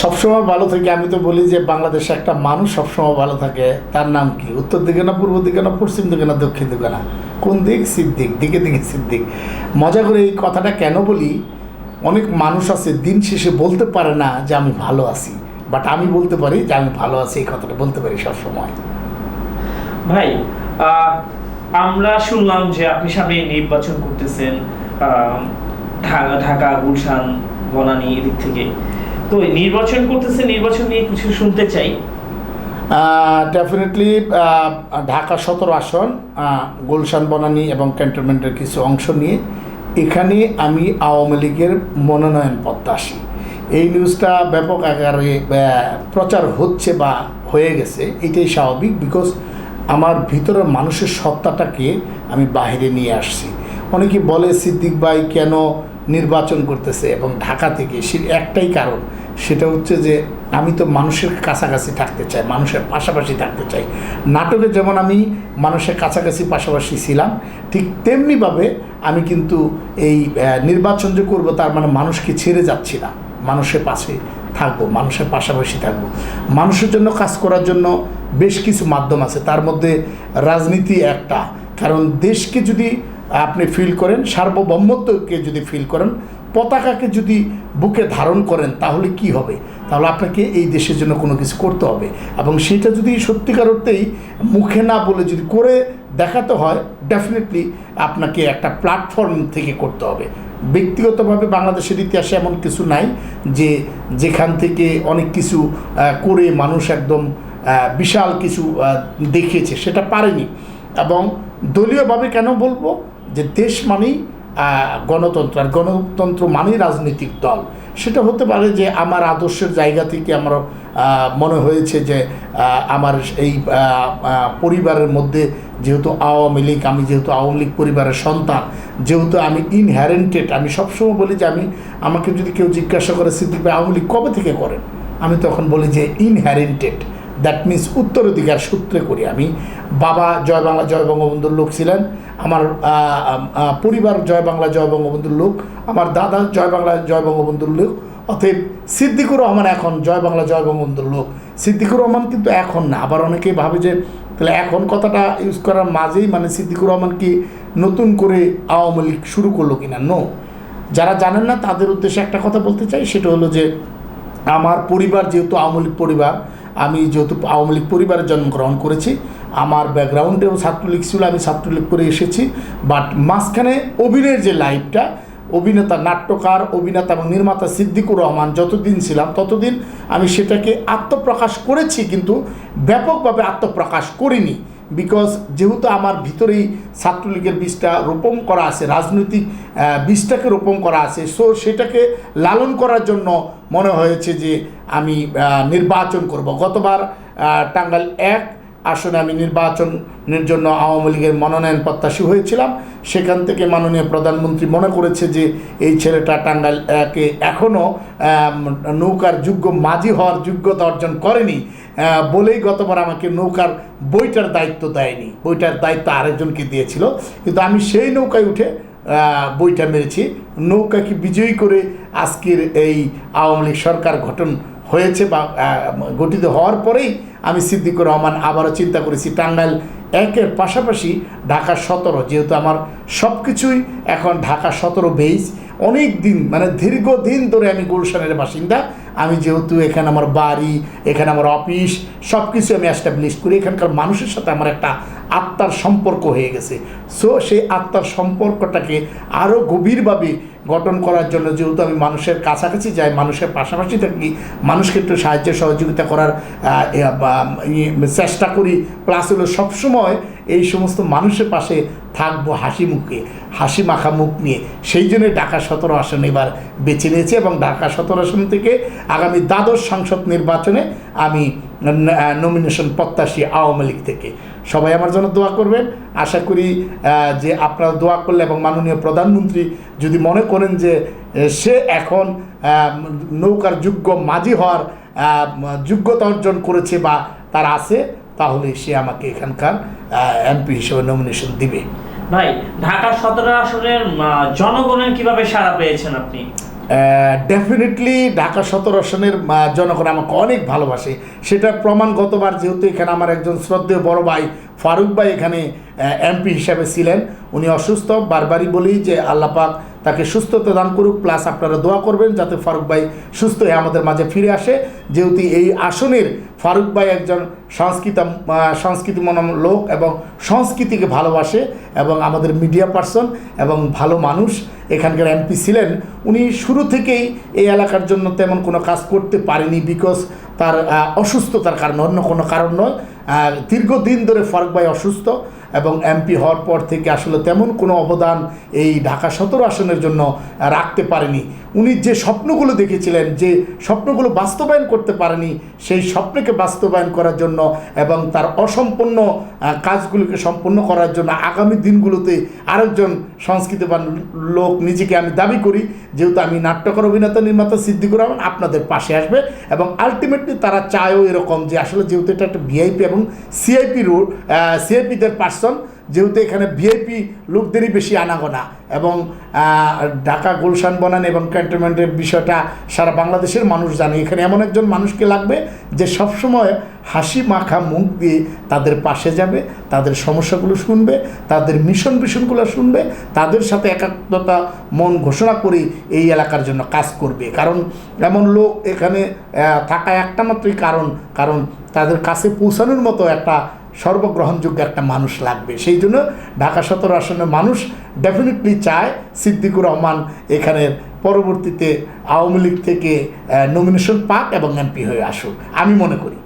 সবসময় ভালো থাকে, আমি তো বলি যে বাংলাদেশে একটা মানুষ সবসময় ভালো থাকে, তার নাম কি? উত্তর দিকে না, পূর্ব দিকে না, পশ্চিম দিকে না, দক্ষিণ দিকে না? কোন দিক? সিদ্দিক দিকে দিকে সিদ্দিক মজা করে এই কথাটা কেন বলি? অনেক মানুষ আছে, দিন শেষে বলতে পারে না যে আমি ভালো আছি বাট আমি বলতে পারি যে আমি ভালো আছি, এই কথাটা বলতে পারি সবসময়। ভাই আমরা শুনলাম যে আপনি সামনে নির্বাচন করতেছেন ঢাকা, গুলশান, বনানী এদিক থেকে। তো নির্বাচন করতেছে, নির্বাচন নিয়ে কিছু শুনতে চাই। ডেফিনেটলি ঢাকা সতেরো আসন গুলশান, বনানী এবং ক্যান্টনমেন্টের কিছু অংশ নিয়ে এখানে আমি আওয়ামী লীগের মনোনয়ন প্রত্যাশী এই নিউজটা ব্যাপক আকারে প্রচার হচ্ছে বা হয়ে গেছে, এটাই স্বাভাবিক বিকজ আমার ভিতরের মানুষের সত্তাটাকে আমি বাইরে নিয়ে আসছি। অনেকে বলে, সিদ্দিক ভাই, কেন নির্বাচন করতেছে এবং ঢাকা থেকে সে একটাই কারণ, সেটা হচ্ছে যে আমি তো মানুষের কাছাকাছি থাকতে চাই, মানুষের পাশাপাশি থাকতে চাই। নাটকে যেমন আমি মানুষের কাছাকাছি পাশাপাশি ছিলাম, ঠিক তেমনিভাবে আমি কিন্তু এই নির্বাচন যে করব তার মানে মানুষকে ছেড়ে যাচ্ছি না। মানুষের পাশে থাকব, মানুষের পাশাপাশি থাকব। মানুষের জন্য কাজ করার জন্য বেশ কিছু মাধ্যম আছে, তার মধ্যে রাজনীতি একটা। কারণ দেশকে যদি আপনি ফিল করেন, সার্বভৌমত্বকে যদি ফিল করেন, পতাকাকে যদি বুকে ধারণ করেন, তাহলে কি হবে? তাহলে আপনাকে এই দেশের জন্য কোনো কিছু করতে হবে। এবং সেটা যদি সত্যিকার অর্থেই মুখে না বলে যদি করে দেখাতে হয় ডেফিনেটলি আপনাকে একটা প্ল্যাটফর্ম থেকে করতে হবে। ব্যক্তিগতভাবে বাংলাদেশের ইতিহাসে এমন কিছু নাই যে যেখান থেকে অনেক কিছু করে মানুষ একদম বিশাল কিছু দেখিয়েছে, সেটা পারেনি। এবং দলীয়ভাবে কেন বলব? যে দেশ মানেই গণতন্ত্র, আর গণতন্ত্র মানেই রাজনৈতিক দল। সেটা হতে পারে যে আমার আদর্শের জায়গা থেকে আমার মনে হয়েছে যে আমার এই পরিবারের মধ্যে যেহেতু আওয়ামী লীগ, আমি যেহেতু আওয়ামী লীগ পরিবারের সন্তান, যেহেতু আমি ইনহ্যারেন্টেড আমি সবসময় বলি যে আমি, আমাকে যদি কেউ জিজ্ঞাসা করে, সিদ্দিক ভাই, আওয়ামী লীগ কবে থেকে করেন? আমি তখন বলি যে ইনহ্যারেন্টেড দ্যাট মিন্স উত্তরাধিকার সূত্রে করি আমি। বাবা জয় বাংলা, জয় বঙ্গবন্ধুর লোক ছিলেন। আমার পরিবার জয় বাংলা, জয় বঙ্গবন্ধুর লোক। আমার দাদা জয় বাংলা, জয় বঙ্গবন্ধুর লোক। অতএব সিদ্দিকুর রহমান এখন জয় বাংলা, জয় বঙ্গবন্ধুর লোক। সিদ্দিকুর রহমান কিন্তু এখন না। আবার অনেকেই ভাবে যে, তাহলে এখন কথাটা ইউজ করার মাঝেই মানে সিদ্দিকুর রহমান কি নতুন করে আওয়ামী লীগ শুরু করল কিনা? নো যারা জানেন না, তাদের উদ্দেশ্যে একটা কথা বলতে চাই। সেটা হলো যে, আমার পরিবার যেহেতু আওয়ামী লীগ পরিবার আমি যেহেতু আওয়ামী লীগ পরিবারে জন্মগ্রহণ করেছি, আমার ব্যাকগ্রাউন্ডেও ছাত্রলীগ ছিল, আমি ছাত্রলীগ করে এসেছি। বাট মাঝখানে অভিনয়ের যে লাইফটা, অভিনেতা, নাট্যকার, অভিনেতা এবং নির্মাতা সিদ্দিকুর রহমান যতদিন ছিলাম, ততদিন আমি সেটাকে আত্মপ্রকাশ করেছি, কিন্তু ব্যাপকভাবে আত্মপ্রকাশ করিনি। বিকজ যেহেতু আমার ভিতরেই ছাত্রলীগের বীজটা রোপণ করা আছে, রাজনৈতিক বীজটাকে রোপণ করা আছে সো সেটাকে লালন করার জন্য মনে হয়েছে যে আমি নির্বাচন করব। গতবার টাঙ্গাইল এক আসনে আমি নির্বাচনের জন্য আওয়ামী লীগের মনোনয়ন প্রত্যাশী হয়েছিলাম। সেখান থেকে মাননীয় প্রধানমন্ত্রী মনে করেছে যে এই ছেলেটা টাঙ্গাইল একে এখনও নৌকার যোগ্য, মাঝি হওয়ার যোগ্যতা অর্জন করেনি বলেই গতবার আমাকে নৌকার বইটার দায়িত্ব দেয়নি। বইটার দায়িত্ব আরেকজনকে দিয়েছিল। কিন্তু আমি সেই নৌকায় উঠে বইটা মেরেছি। নৌকাকে বিজয়ী করে আজকের এই আওয়ামী লীগ সরকার গঠন হয়েছে বা গঠিত হওয়ার পরেই আমি সিদ্দিকুর রহমান আবারও চিন্তা করেছি, টাঙ্গাইল একের পাশাপাশি ঢাকা সতেরো, যেহেতু আমার সব কিছুই এখন ঢাকা সতেরো বেইজ অনেক দিন মানে দীর্ঘদিন ধরে আমি গুলশানের বাসিন্দা। আমি যেহেতু এখানে আমার বাড়ি এখানে আমার অফিস সব কিছু আমি অ্যাস্টাবলিশ করি। এখানকার মানুষের সাথে আমার একটা আত্মার সম্পর্ক হয়ে গেছে। সো সেই আত্মার সম্পর্কটাকে আরও গভীরভাবে গঠন করার জন্য যেহেতু আমি মানুষের কাছাকাছি যাই মানুষের পাশাপাশি থাকি মানুষকে একটু সাহায্য সহযোগিতা করার ইয়ে, চেষ্টা করি। প্লাস হলো সবসময় এই সমস্ত মানুষের পাশে থাকব হাসি মুখে, হাসি মাখা মুখ নিয়ে। সেই জন্যই ঢাকা সতেরো আসন এবার বেছে নিয়েছে এবং ঢাকা সতেরো আসন থেকে আগামী দ্বাদশ সংসদ নির্বাচনে আমি নমিনেশন প্রত্যাশী আওয়ামী লীগ থেকে। সবাই আমার জন্য দোয়া করবেন। আশা করি যে আপনারা দোয়া করলে এবং মাননীয় প্রধানমন্ত্রী যদি মনে করেন যে সে এখন নৌকার যোগ্য মাঝি হওয়ার যোগ্যতা অর্জন করেছে বা তার আছে তাহলে সে আমাকে এখানকার এমপি হিসেবে নমিনেশন দিবে। ভাই ঢাকা সতেরো আসনের জনগণের কীভাবে সাড়া পেয়েছেন আপনি? ডেফিনেটলি ঢাকা সদর আসনের জনগণ আমাকে অনেক ভালোবাসে। সেটার প্রমাণ গতবার যেহেতু এখানে আমার একজন শ্রদ্ধেয় বড় ভাই ফারুক ভাই এখানে এমপি হিসাবে ছিলেন। উনি অসুস্থ বারবারই বলি যে আল্লাহ পাক তাকে সুস্থতা দান করুক প্লাস আপনারা দোয়া করবেন যাতে ফারুক ভাই সুস্থ হয়ে আমাদের মাঝে ফিরে আসে। যেহেতু এই আসনের ফারুক ভাই একজন সংস্কৃত সংস্কৃতি মনম লোক এবং সংস্কৃতিকে ভালোবাসে এবং আমাদের মিডিয়া পার্সন এবং ভালো মানুষ। এখানকার এমপি ছিলেন। উনি শুরু থেকেই এই এলাকার জন্য তেমন কোনো কাজ করতে পারেনি বিকজ তার অসুস্থতার কারণে, অন্য কোনো কারণ নয়। দীর্ঘদিন ধরে ফারুক ভাই অসুস্থ। এবং এমপি হওয়ার পর থেকে আসলে তেমন কোনো অবদান এই ঢাকা সতেরো আসনের জন্য রাখতে পারেনি। উনি যে স্বপ্নগুলো দেখেছিলেন, যে স্বপ্নগুলো বাস্তবায়ন করতে পারেনি, সেই স্বপ্নকে বাস্তবায়ন করার জন্য এবং তার অসম্পূর্ণ কাজগুলোকে সম্পূর্ণ করার জন্য আগামী দিনগুলোতে আরেকজন সংস্কৃতিবান লোক নিজেকে আমি দাবি করি, যেহেতু আমি নাট্যকর অভিনেতা নির্মাতা সিদ্দিকুর রহমান আপনাদের পাশে আসবে এবং আলটিমেটলি তারা চায়ও এরকম যে আসলে যেহেতু এটা একটা ভিআইপি এবং সিআইপি রুট সিআইপিদের পার্সন যেহেতু এখানে ভিআইপি লোকদেরই বেশি আনাগোনা এবং ঢাকা গুলশান বনান এবং ক্যান্টনমেন্টের বিষয়টা সারা বাংলাদেশের মানুষ জানে। এখানে এমন একজন মানুষকে লাগবে যে সবসময় হাসি মাখা মুখ দিয়ে তাদের পাশে যাবে, তাদের সমস্যাগুলো শুনবে, তাদের মিশন ভিশনগুলো শুনবে, তাদের সাথে একাত্মতা মন ঘোষণা করে এই এলাকার জন্য কাজ করবে। কারণ এমন লোক এখানে থাকা একটা মাত্রই কারণ কারণ তাদের কাছে পৌঁছানোর মতো একটা সর্বগ্রহণযোগ্য একটা মানুষ লাগবে। সেই জন্য ঢাকা সতেরো আসনের মানুষ ডেফিনেটলি চায় সিদ্দিকুর রহমান এখানের পরবর্তীতে আওয়ামী লীগ থেকে নমিনেশন পাক এবং এমপি হয়ে আসুক। আমি মনে করি।